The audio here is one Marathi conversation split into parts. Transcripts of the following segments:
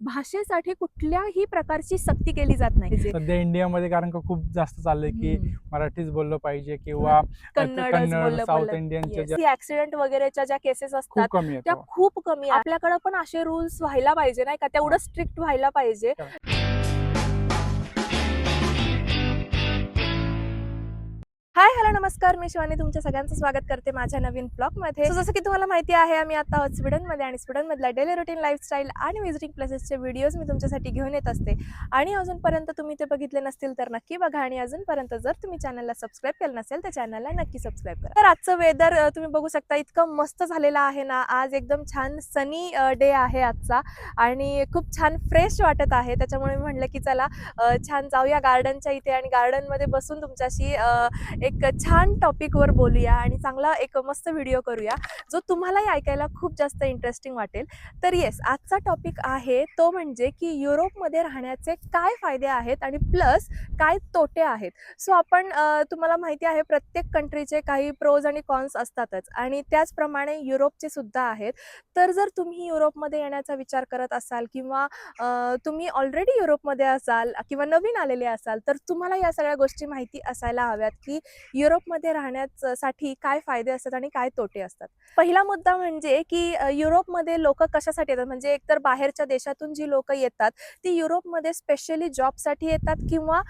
भाषेसाठी कुठल्याही प्रकारची सक्ती केली जात नाही. सध्या इंडियामध्ये कारण का खूप जास्त चाललंय की. मराठीच बोललं पाहिजे किंवा कन्नड बोललं साऊथ ही ऍक्सिडेंट वगैरेच्या ज्या केसेस असतात त्या खूप कमी आहे. आपल्याकडे पण असे रूल्स व्हायला पाहिजे नाही का? तेवढं स्ट्रिक्ट व्हायला पाहिजे. हाय हॅलो नमस्कार. मी शिवानी तुमच्या सगळ्यांचं स्वागत करते माझ्या नवीन ब्लॉगमध्ये जसं की तुम्हाला माहिती आहे आम्ही आता आहोत स्वीडनमध्ये आणि स्वीडनमधल्या डेली रुटीन लाईफस्टाईल आणि विजिटिंग प्लेसेसचे व्हिडिओज मी तुमच्यासाठी घेऊन येत असते. आणि अजूनपर्यंत तुम्ही ते बघितले नसतील तर नक्की बघा आणि अजूनपर्यंत जर तुम्ही चॅनलला सबस्क्राईब केलं नसेल तर चॅनलला नक्की सबस्क्राईब करा. तर आजचं वेदर तुम्ही बघू शकता इतकं मस्त झालेलं आहे ना. आज एकदम छान सनी डे आहे आजचा आणि खूप छान फ्रेश वाटत आहे. त्याच्यामुळे मी म्हणलं की चला छान जाऊया गार्डनच्या इथे आणि गार्डनमध्ये बसून तुमच्याशी एक छान टॉपिकवर बोलूया आणि चांगला एक मस्त व्हिडिओ करूया. जो तुम्हालाही ऐकायला खूप जास्त इंटरेस्टिंग वाटेल. तर येस आजचा टॉपिक आहे तो म्हणजे की युरोपमध्ये राहण्याचे काय फायदे आहेत आणि प्लस काय तोटे आहेत. सो आपण तुम्हाला माहिती आहे प्रत्येक कंट्रीचे काही प्रोज आणि कॉन्स असतातच. आणि त्याचप्रमाणे युरोपचे सुद्धा आहेत. तर जर तुम्ही युरोपमध्ये येण्याचा विचार करत असाल किंवा तुम्ही ऑलरेडी युरोपमध्ये असाल किंवा नवीन आलेले असाल तर तुम्हाला या सगळ्या गोष्टी माहिती असायला हव्यात की युरोपमध्ये राहण्यासाठी काय फायदे असतात आणि काय तोटे असतात. पहिला मुद्दा म्हणजे की युरोपमध्ये लोक कशासाठी येतात? म्हणजे एकतर बाहेरच्या देशातून जी लोक येतात ती युरोपमध्ये स्पेशली जॉबसाठी येतात किंवा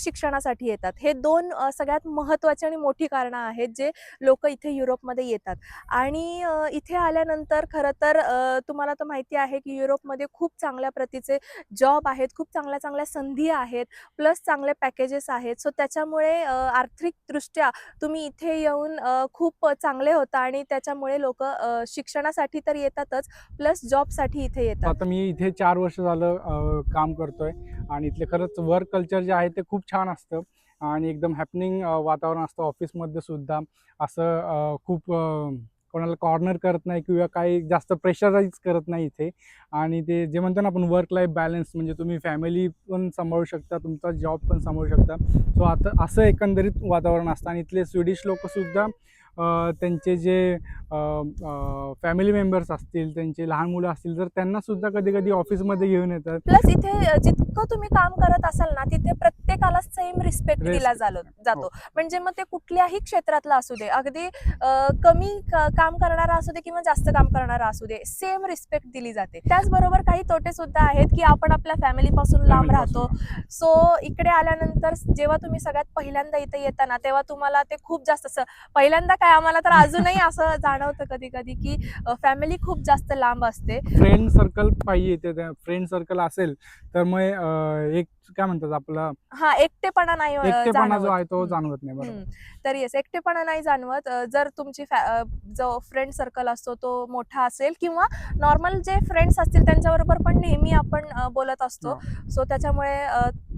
शिक्षणासाठी येतात? हे दोन सगळ्यात महत्त्वाची आणि मोठी कारणं आहेत जे लोक इथे युरोपमध्ये येतात. आणि इथे आल्यानंतर खरं तर तुम्हाला तर माहिती आहे की युरोपमध्ये खूप चांगल्या प्रतीचे जॉब आहेत खूप चांगल्या चांगल्या संधी आहेत प्लस चांगले पॅकेजेस आहेत. सो त्याच्यामुळे आर्थिकदृष्ट्या तुम्ही इथे येऊन खूप चांगले होता आणि त्याच्यामुळे लोक शिक्षणासाठी तर येतातच प्लस जॉबसाठी इथे येतात. आता मी इथे चार वर्ष झालं काम करतोय आणि इथले खरंच वर्क कल्चर जे आहे ते खूप छान असतं आणि एकदम हॅपनिंग वातावरण असतं ऑफिसमध्ये सुद्धा. असं खूप कोणाला कॉर्नर करत नाही किंवा काही जास्त प्रेशराईज करत नाही इथे. आणि ते जे म्हणतो ना आपण वर्क लाईफ बॅलन्स म्हणजे तुम्ही फॅमिली पण सांभाळू शकता तुमचा जॉब पण सांभाळू शकता. सो आता असं एकंदरीत वातावरण असतं आणि इथले स्वीडिश लोकसुद्धा त्यांचे जे फॅमिली मेंबर्स असतील त्यांचे लहान मुलं असतील तर त्यांना सुद्धा कधी कधी ऑफिसमध्ये घेऊन येतात प्लस इथे जितकं तुम्ही काम करत असाल ना तिथे प्रत्येकाला सेम रिस्पेक्ट. दिला जालो जातो हो. म्हणजे मग ते कुठल्याही क्षेत्रातला असू दे अगदी कमी काम करणारा असू दे किंवा जास्त काम करणारा असू दे सेम रिस्पेक्ट दिली जाते त्याचबरोबर काही तोटे सुद्धा आहेत की आपण आपल्या फॅमिली पासून लांब राहतो. सो इकडे आल्यानंतर जेव्हा तुम्ही सगळ्यात पहिल्यांदा इथे येताना तेव्हा तुम्हाला ते खूप जास्त पहिल्यांदा काय आम्हाला तर अजूनही असं जाणवतं कधी कधी की फॅमिली खूप जास्त लांब असते फ्रेंड सर्कल पाहिजे ते फ्रेंड सर्कल असेल तर मग एक काय म्हणतात आपला हा एकटेपणा नाही एकटेपणा जो. आहे तो. जाणवत नाही बरोबर. तर येस एकटेपणा नाही जाणवत जर तुमची जो फ्रेंड सर्कल असतो तो मोठा असेल किंवा नॉर्मल जे फ्रेंड्स असतील त्यांच्याबरोबर पण नेहमी आपण बोलत असतो सो त्याच्यामुळे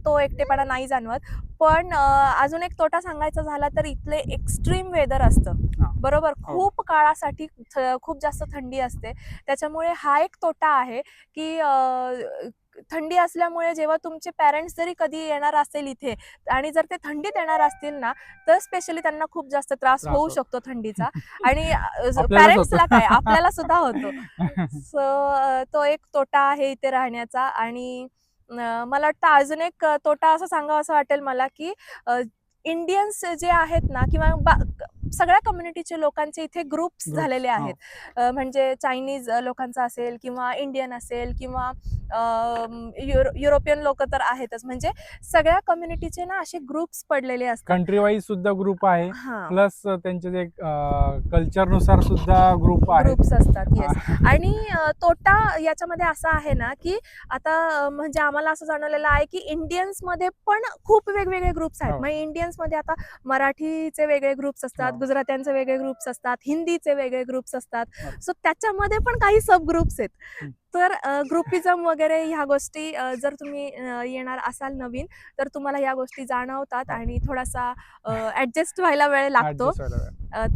तो एकटेपणा नाही जाणवत पण अजून एक तोटा सांगायचा झाला तर इथले एक्स्ट्रीम वेदर असतं. बरोबर हो. खूप काळासाठी खूप जास्त थंडी असते त्याच्यामुळे हा एक तोटा आहे की थंडी असल्यामुळे जेव्हा तुमचे पॅरेंट्स जरी कधी येणार असेल इथे आणि जर ते थंडीत येणार असतील ना तर स्पेशली त्यांना खूप जास्त त्रास होऊ. शकतो थंडीचा आणि पॅरेंट्सला. काय आपल्याला सुद्धा होतो सो तो एक तोटा आहे इथे राहण्याचा आणि मला वाटतं अजून एक तोटा असं सांगावा असं वाटेल मला की इंडियन्स जे आहेत ना किंवा बा- सगळ्या कम्युनिटीचे लोकांचे इथे ग्रुप्स झालेले हो. आहेत. म्हणजे चायनीज लोकांचा असेल किंवा इंडियन असेल किंवा युरो युरोपियन लोक तर आहेतच. म्हणजे सगळ्या कम्युनिटीचे ना असे ग्रुप्स पडलेले असतात. कंट्री वाईज सुद्धा ग्रुप आहे. प्लस त्यांचे जे कल्चरनुसार सुद्धा ग्रुप ग्रुप्स असतात येस आणि तोटा याच्यामध्ये असा आहे ना की आता म्हणजे आम्हाला असं जाणवलेलं आहे की इंडियन्समध्ये पण खूप वेगवेगळे ग्रुप्स आहेत. हो. मग इंडियन्समध्ये आता मराठीचे वेगळे ग्रुप्स असतात. गुजरात्यांचे वेगळे ग्रुप्स असतात हिंदीचे वेगळे ग्रुप्स असतात. सो त्याच्यामध्ये पण काही सब ग्रुप्स आहेत. तर ग्रुपिझम वगैरे ह्या गोष्टी जर तुम्ही येणार असाल नवीन तर तुम्हाला ह्या गोष्टी जाणवतात. आणि थोडासा ऍडजस्ट व्हायला वेळ लागतो.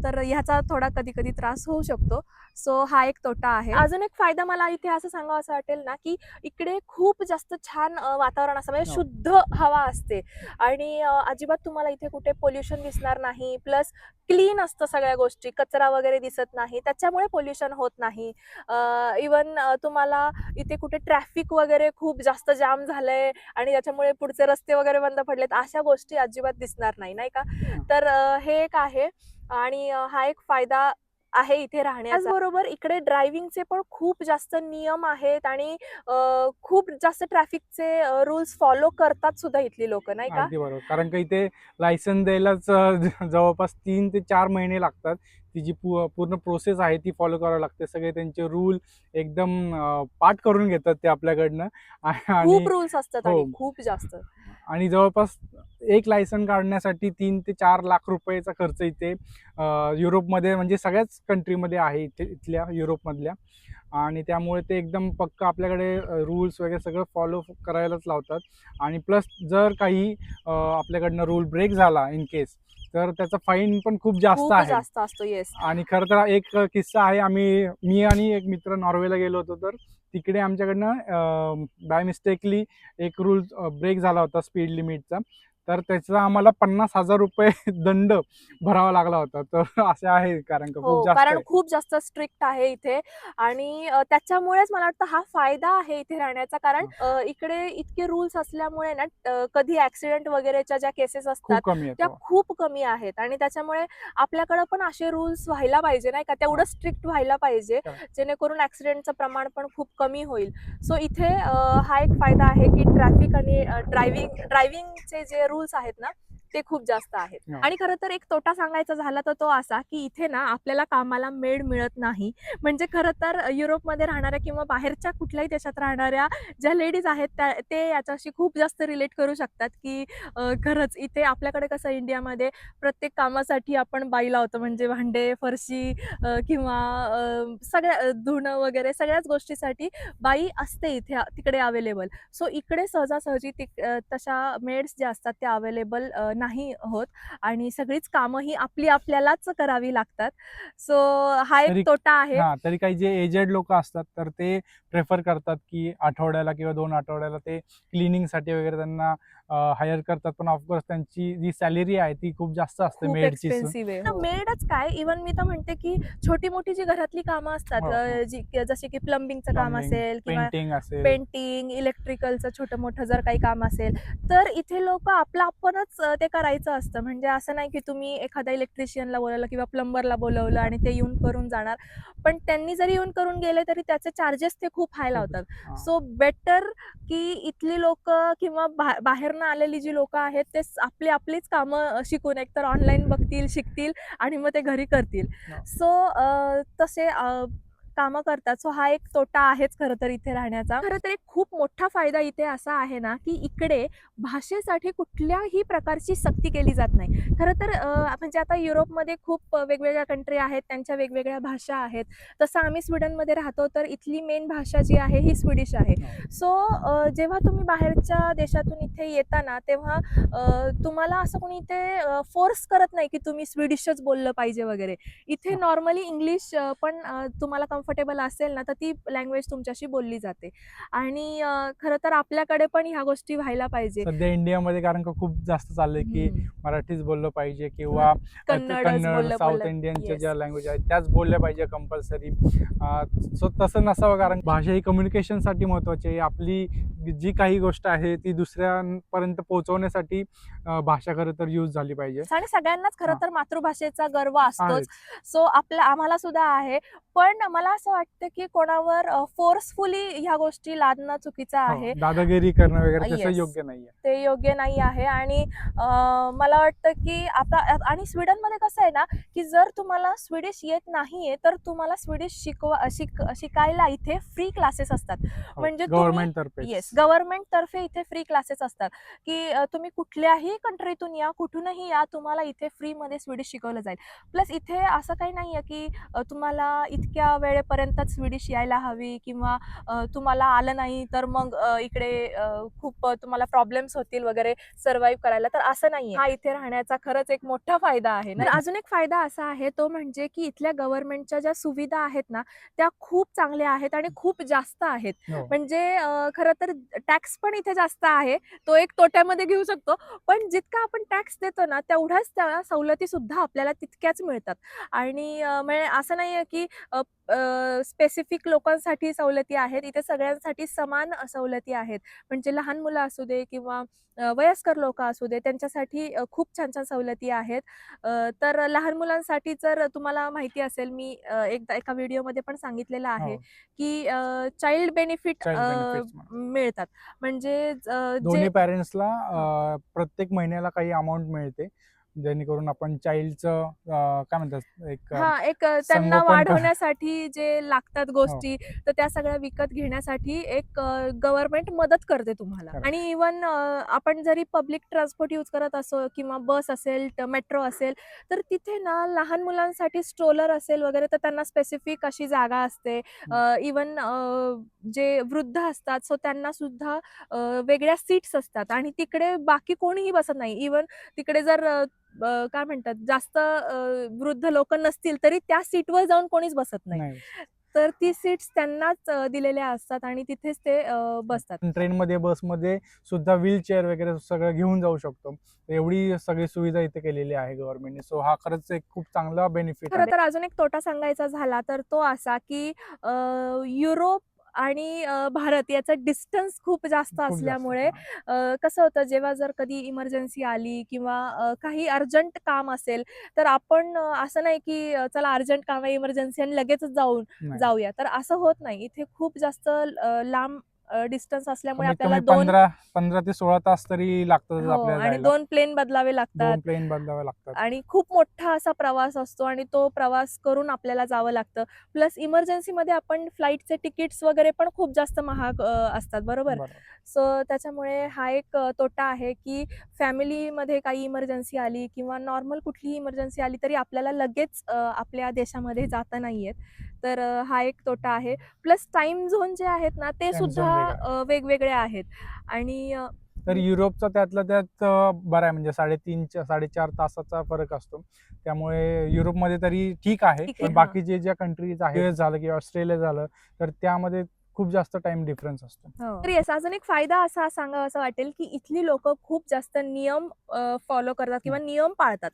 तर ह्याचा थोडा कधी कधी त्रास होऊ शकतो. सो हा एक तोटा आहे. अजून एक फायदा मला इथे असं सांगावं असं वाटेल ना की इकडे खूप जास्त छान वातावरण असतं. म्हणजे हो. शुद्ध हवा असते. आणि अजिबात तुम्हाला इथे कुठे पोल्युशन दिसणार नाही प्लस क्लीन असतं सगळ्या गोष्टी. कचरा वगैरे दिसत नाही. त्याच्यामुळे पोल्युशन होत नाही. इवन तुम्हाला तुम्हाला इथे कुठे ट्रॅफिक वगैरे खूप जास्त जाम झालंय आणि त्याच्यामुळे पुढचे रस्ते वगैरे बंद पडलेत अशा गोष्टी अजिबात दिसणार नाही नाही का? तर हे एक आहे आणि हा एक फायदा आहे इथे राहण्याचा. त्याचबरोबर इकडे ड्रायव्हिंगचे पण खूप जास्त नियम आहेत आणि खूप जास्त ट्रॅफिकचे रूल्स फॉलो करतात सुद्धा इथली लोक नाही का? बरोबर. कारण का इथे लायसन द्यायलाच जवळपास तीन ते चार महिने लागतात. ती जी पूर्ण प्रोसेस आहे ती फॉलो करावी लागते. सगळे त्यांचे रूल एकदम पाठ करून घेतात ते आपल्याकडनं. आणि खूप रूल्स असतात हो. खूप जास्त. आणि जवळपास एक लायसन काढण्यासाठी तीन ते चार लाख रुपयेचा खर्च इथे युरोपमध्ये म्हणजे सगळ्याच कंट्रीमध्ये आहे इथे इथल्या युरोपमधल्या. आणि त्यामुळे ते एकदम पक्क आपल्याकडे रूल्स वगैरे सगळं फॉलो करायलाच लावतात. आणि प्लस जर काही आपल्याकडनं रूल ब्रेक झाला इन केस तर त्याचा फाईन पण खूप जास्त आहे. जास्त असतो येस आणि खरं तर एक किस्सा आहे. आम्ही मी आणि एक मित्र नॉर्वेला गेलो होतो तर तिकडे आमच्याकडनं बाय मिस्टेकली एक रूल ब्रेक झाला होता स्पीड लिमिटचा तर त्याचा आम्हाला पन्नास हजार रुपये दंड भरावा लागला होता. तर असे आहे कारण का हो खूप जास्त कारण आहे. खूप जास्त स्ट्रिक्ट आहे इथे. आणि त्याच्यामुळेच मला वाटतं हा फायदा आहे इथे राहण्याचा. कारण अ, इकडे इतके रूल्स असल्यामुळे ना कधी ऍक्सिडेंट वगैरेच्या ज्या केसेस असतात त्या येतो खूप कमी आहेत. आणि त्याच्यामुळे आपल्याकडे पण असे रूल्स व्हायला पाहिजे नाही का? तेवढं स्ट्रिक्ट व्हायला पाहिजे हा. जेणेकरून ऍक्सिडेंटचं प्रमाण पण खूप कमी होईल. सो इथे हा एक फायदा आहे की ट्रॅफिक आणि ड्रायव्हिंग ड्रायव्हिंगचे जे रूल्स आहेत ना ते खूप जास्त आहेत. आणि खरं तर एक तोटा सांगायचा झाला तर तो असा की इथे ना आपल्याला कामाला मेड मिळत नाही. म्हणजे खरं तर युरोपमध्ये राहणाऱ्या किंवा बाहेरच्या कुठल्याही देशात राहणाऱ्या ज्या लेडीज आहेत त्या ते याच्याशी खूप जास्त रिलेट करू शकतात की खरंच इथे आपल्याकडे कसं इंडियामध्ये प्रत्येक कामासाठी आपण बाई लावतो. म्हणजे भांडे फरशी किंवा सगळ्या धुणं वगैरे सगळ्याच गोष्टीसाठी बाई असते इथे तिकडे अवेलेबल सो इकडे सहजासहजी तिक तशा मेड्स ज्या असतात त्या अवेलेबल नाही होत आणि सगळीच कामं ही आपली आपल्यालाच करावी लागतात. सो हा एक तोटा आहे. हा तरी काही जे एजेड लोक असतात तर ते प्रेफर करतात की आठवड्याला किंवा दोन आठवड्याला ते क्लिनिंगसाठी वगैरे त्यांना हायर करतात. पण ऑफकोर्स त्यांची जी सॅलरी आहे ती खूप जास्त असते मेडची मेडच काय? इवन मी तर म्हणते की छोटी मोठी जी घरातली कामं असतात हो, हो. जसे की प्लंबिंगचं काम असेल किंवा पेंटिंग असेल. पेंटिंग इलेक्ट्रिकलचं छोटं मोठं जर काही काम असेल तर इथे लोक आपलं आपणच ते करायचं असतं. म्हणजे असं नाही की तुम्ही एखाद्या इलेक्ट्रिशियनला बोलवलं किंवा प्लंबरला बोलवलं आणि ते येऊन करून जाणार. पण त्यांनी जरी येऊन करून गेले तरी त्याचे चार्जेस ते खूप हाय लावतात. सो बेटर की इथली लोक किंवा बा- बाहेरनं आलेली जी लोक आहेत ते आपली आपलीच कामं शिकून एकतर ऑनलाईन बघतील शिकतील आणि मग ते घरी करतील. सो तसे कामं करतात. सो हा एक तोटा आहेच खरं तर इथे राहण्याचा. खरं तर एक खूप मोठा फायदा इथे असा आहे ना की इकडे भाषेसाठी कुठल्याही प्रकारची सक्ती केली जात नाही. खरं तर म्हणजे आता युरोपमध्ये खूप वेगवेगळ्या कंट्री आहेत त्यांच्या वेगवेगळ्या भाषा आहेत. तसं आम्ही स्वीडनमध्ये राहतो तर इथली मेन भाषा जी आहे ही स्वीडिश आहे. सो जेव्हा तुम्ही बाहेरच्या देशातून इथे येता ना तेव्हा तुम्हाला असं कोणी इथे फोर्स करत नाही की तुम्ही स्वीडिशच बोललं पाहिजे वगैरे. इथे हा. नॉर्मली इंग्लिश पण तुम्हाला कम्फर्टेबल असेल ना तर ती लँग्वेज तुमच्याशी बोलली जाते आणि खरं तर आपल्याकडे पण ह्या गोष्टी व्हायला पाहिजे सध्या इंडियामध्ये कारण का खूप जास्त चाललंय की. मराठीच बोललं पाहिजे किंवा कन्नड साऊथ इंडियनच्या. ज्या लँग्वेज आहेत त्याच बोलल्या पाहिजे कंपल्सरी सो तसं नसावं कारण भाषा ही कम्युनिकेशनसाठी महत्वाची आहे आपली जी काही गोष्ट आहे ती दुसऱ्यांपर्यंत पोहोचवण्यासाठी भाषा खरं तर यूज झाली पाहिजे आणि सगळ्यांनाच खरं. तर मातृभाषेचा गर्व असतोच. सो आपल्या आम्हाला सुद्धा आहे पण मला असं वाटतं की कोणावर फोर्सफुली ह्या गोष्टी लादणं चुकीचं हो, आहे. दादागिरी करणं वगैरे तसं Yes. योग्य नाहीये. ते योग्य नाही आहे आणि मला वाटतं की आता आणि स्वीडनमध्ये कसं आहे ना की जर तुम्हाला स्वीडिश येत नाहीये तर तुम्हाला स्वीडिश शिकवा शिक शिकायला इथे फ्री क्लासेस असतात. म्हणजे तुम्ही- गव्हर्नमेंट तर्फे. येस गव्हर्नमेंट तर्फे इथे फ्री क्लासेस असतात. की तुम्ही कुठल्याही कंट्रीतून या कुठूनही या तुम्हाला इथे फ्रीमध्ये स्वीडिश शिकवलं जाईल. प्लस इथे असं काही नाही आहे की तुम्हाला इतक्या वेळेपर्यंतच स्वीडिश यायला हवी किंवा तुम्हाला आलं नाही तर मग इकडे खूप तुम्हाला प्रॉब्लेम्स होतील वगैरे सर्व्हाइव्ह करायला. तर असं नाही हा इथे राहण्याचा खरंच एक मोठा फायदा आहे ना. अजून एक फायदा असा आहे तो म्हणजे की इथल्या गव्हर्नमेंटच्या ज्या सुविधा आहेत ना त्या खूप चांगल्या आहेत आणि खूप जास्त आहेत. हो. म्हणजे खरं तर टॅक्स पण इथे जास्त आहे. तो एक तोट्यामध्ये घेऊ शकतो. पण जितका आपण टॅक्स देतो ना तेवढ्याच त्या सवलती सुद्धा आपल्याला तितक्याच मिळतात. आणि म्हणजे असं नाहीये की स्पेसिफिक लोकांसाठी सवलती आहेत. इथे सगळ्यांसाठी समान सवलती आहेत. म्हणजे लहान मुलं असू दे किंवा वयस्कर लोक असू दे त्यांच्यासाठी खूप छान छान सवलती आहेत. तर लहान मुलांसाठी जर तुम्हाला माहिती असेल मी एकदा एका व्हिडिओमध्ये पण सांगितलेलं आहे हो. की चाइल्ड बेनिफिट मिळतात. म्हणजे दोन्ही जे पॅरेंट्सला प्रत्येक महिन्याला काही अमाऊंट मिळते. जेणेकरून आपण चाइल्डचं काय म्हणतात एक हा एक त्यांना संगोपन वाढवण्यासाठी जे लागतात गोष्टी तर त्या सगळ्या विकत घेण्यासाठी एक गव्हर्नमेंट मदत करते तुम्हाला. Correct. आणि इवन आपण जरी पब्लिक ट्रान्सपोर्ट यूज करत असो किंवा बस असेल मेट्रो असेल तर तिथे ना लहान मुलांसाठी स्ट्रोलर असेल वगैरे तर त्यांना स्पेसिफिक अशी जागा असते. इवन जे वृद्ध असतात सो त्यांना सुद्धा अ, वेगळ्या सीट्स असतात. आणि तिकडे बाकी कोणीही बसत नाही. इवन तिकडे जर अ, काय म्हणतात जास्त वृद्ध लोक नसतील तरी त्या सीटवर जाऊन कोणीच बसत नाही. तर ती सीट्स त्यांनाच दिलेल्या असतात आणि तिथेच ते बसतात. ट्रेनमध्ये बसमध्ये सुद्धा व्हीलचेअर वगैरे सगळं घेऊन जाऊ शकतो. एवढी सगळी सुविधा इथे केलेली आहे गव्हर्नमेंटने सो हा खरंच एक खूप चांगला बेनिफिट खरं तर अजून एक तोटा सांगायचा झाला तर तो असा की युरोप आणि भारत याचा डिस्टन्स खूप जास्त असल्यामुळे कसं होतं जेव्हा जर कधी इमर्जन्सी आली किंवा काही अर्जंट काम असेल तर आपण असं नाही की चला अर्जंट काम आहे इमर्जन्सी आणि लगेचच जाऊन जाऊया. तर असं होत नाही. इथे खूप जास्त लांब डिस्टन्स असल्यामुळे आपल्याला दोन पंधरा पंधरा ते सोळा तास तरी लागतात हो आपल्याला आणि जायला. दोन प्लेन बदलावे लागतात. दोन प्लेन बदलावे लागतात. आणि खूप मोठा असा प्रवास असतो आणि तो प्रवास करून आपल्याला जावं लागतं. प्लस इमर्जन्सीमध्ये आपण फ्लाईटचे तिकीट्स वगैरे पण खूप जास्त महाग अ, असतात बरोबर? बरोबर. सो त्याच्यामुळे हा एक अ, तोटा आहे की फॅमिलीमध्ये काही इमर्जन्सी आली किंवा नॉर्मल कुठलीही इमर्जन्सी आली तरी आपल्याला लगेच अ, आपल्या देशामध्ये जाता नाही येत. तर हा एक तोटा आहे. प्लस टाइम झोन जे आहेत ना ते सुद्धा वेगवेगळे आहेत. आणि तर युरोपचा त्यातला त्यात बरा आहे. म्हणजे साडेतीनच्या साडेचार तासाचा फरक असतो. त्यामुळे युरोपमध्ये तरी ठीक आहे. ठीक आहे, पण. बाकी जे ज्या कंट्रीज आहेत US झालं किंवा ऑस्ट्रेलिया झालं तर त्यामध्ये खूप जास्त टाइम डिफरन्स असतो. तर येस अजून एक फायदा असा सांगावा असं वाटेल की इथली लोक खूप जास्त नियम फॉलो करतात किंवा नियम पाळतात.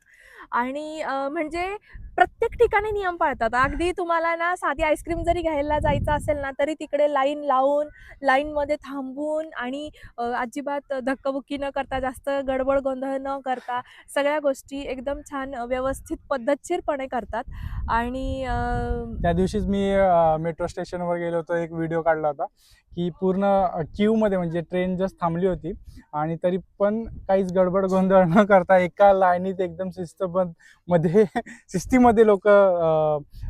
आणि म्हणजे प्रत्येक ठिकाणी नियम पाळतात. अगदी तुम्हाला ना साधी आईस्क्रीम जरी घ्यायला जायचं असेल ना तरी तिकडे लाईन लावून लाईनमध्ये थांबून आणि अजिबात धक्काबुक्की न करता जास्त गडबड गोंधळ न करता सगळ्या गोष्टी एकदम छान व्यवस्थित पद्धतशीरपणे करतात. आणि त्या दिवशीच मी मेट्रो स्टेशनवर गेलो होतो. एक व्हिडिओ काढला होता की पूर्ण क्यू मध्ये म्हणजे ट्रेन जस्ट थांबली होती आणि तरी पण काहीच गडबड गोंधळ न करता एका लाईनीत एकदम शिस्तबद्धमध्ये शिस्तीमध्ये लोक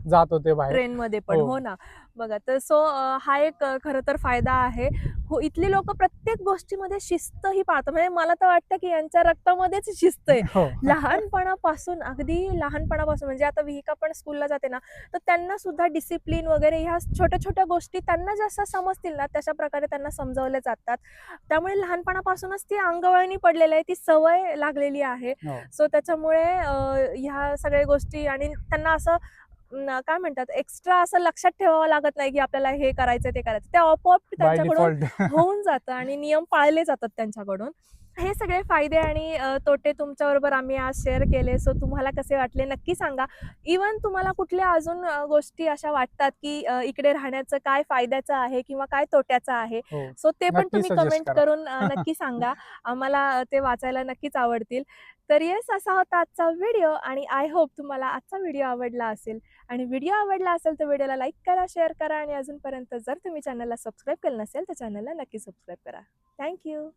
जात होते बाहेर ट्रेनमध्ये पण हो. हो ना बघा. तर सो हा एक खरं तर फायदा आहे. हो इथली लोक प्रत्येक गोष्टीमध्ये शिस्त ही पाळतात म्हणजे मला तर वाटतं की यांच्या रक्तामध्येच शिस्त आहे. हो. लहानपणापासून अगदी लहानपणापासून म्हणजे आता विहिका पण स्कूलला जाते ना तर त्यांना सुद्धा डिसिप्लिन वगैरे ह्या छोट्या छोट्या गोष्टी त्यांना जसं समजतील ना तशा प्रकारे त्यांना समजवल्या जातात. त्यामुळे लहानपणापासूनच ती अंगवळणी पडलेली आहे ती सवय लागलेली आहे. हो. सो त्याच्यामुळे अ, ह्या सगळ्या गोष्टी आणि त्यांना असं काय म्हणतात एक्स्ट्रा असं लक्षात ठेवावं लागत नाही की आपल्याला हे करायचं ते करायचं ते आपोआप त्यांच्याकडून होऊन जातं आणि नियम पाळले जातात त्यांच्याकडून. हे सगळे फायदे आणि तोटे तुमच्याबरोबर आम्ही आज शेअर केले. सो तुम्हाला कसे वाटले नक्की सांगा. इवन तुम्हाला कुठल्या अजून गोष्टी अशा वाटतात की इकडे राहण्याचं काय फायद्याचं आहे किंवा काय तोट्याचं आहे? हो. सो ते पण तुम्ही कमेंट करा. करून नक्की सांगा. आम्हाला ते वाचायला नक्कीच आवडतील. तर येस असा होता आजचा व्हिडिओ आणि आय होप तुम्हाला आजचा व्हिडिओ आवडला असेल. आणि व्हिडिओ आवडला असेल तर व्हिडिओला लाईक करा शेअर करा आणि अजूनपर्यंत जर तुम्ही चॅनलला सबस्क्राईब केलं नसेल तर चॅनलला नक्की सबस्क्राईब करा. थँक्यू